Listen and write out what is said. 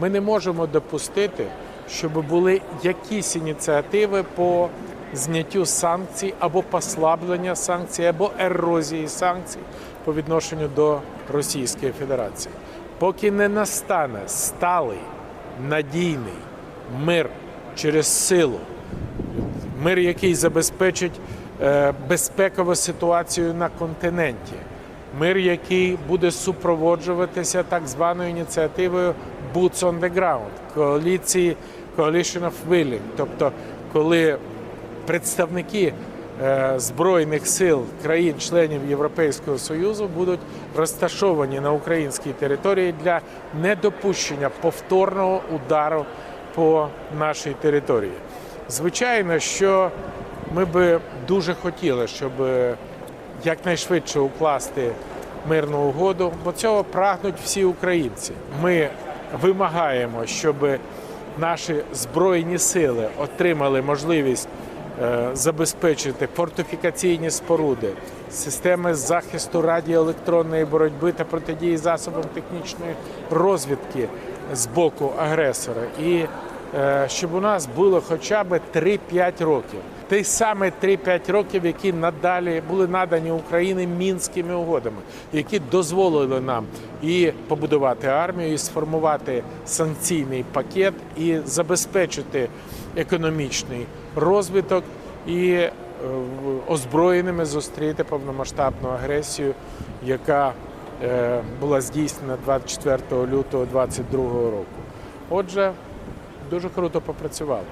Ми не можемо допустити, щоб були якісь ініціативи по зняттю санкцій або послаблення санкцій, або ерозії санкцій по відношенню до Російської Федерації. Поки не настане сталий, надійний мир через силу, мир, який забезпечить е, безпекову ситуацію на континенті, мир, який буде супроводжуватися так званою ініціативою Boots on the Ground, коаліції Coalition of Willing, тобто коли представники е, збройних сил країн-членів Європейського Союзу будуть розташовані на українській території для недопущення повторного удару по нашій території. Звичайно, що ми би дуже хотіли, щоб якнайшвидше укласти мирну угоду, бо цього прагнуть всі українці. Ми вимагаємо, щоб наші збройні сили отримали можливість е, забезпечити фортифікаційні споруди, системи захисту радіоелектронної боротьби та протидії засобам технічної розвідки з боку агресора. І е, щоб у нас було хоча б 3-5 років. Ті саме 3-5 років, які надалі були надані Україні мінськими угодами, які дозволили нам і побудувати армію, і сформувати санкційний пакет, і забезпечити економічний розвиток і е, озброєними зустріти повномасштабну агресію, яка е, була здійснена 24 лютого 2022 року. Отже, дуже круто попрацювали.